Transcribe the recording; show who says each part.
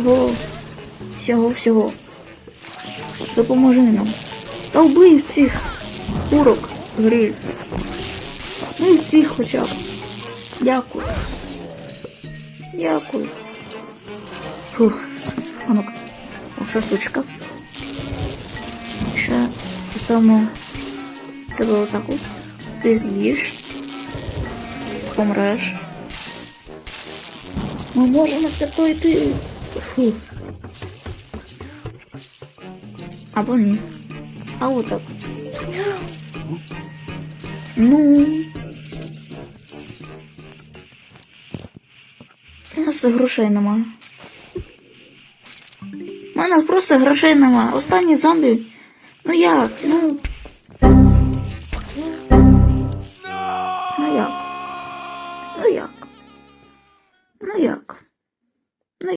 Speaker 1: всього. Всього всього. Допоможи нам. Та вбий цих курок гриль. Ну і цих хоча б. Дякую. Дякую. Фух. А. Оша штучка. Ще поставимо тебе отаку. Ти з'їш. Помреш. Ми можемо це пройти. Фух. Або ні. А отак. Ну. У нас грошей нема. У мене просто грошей нема. Останні зомбі. Ну як? Ну.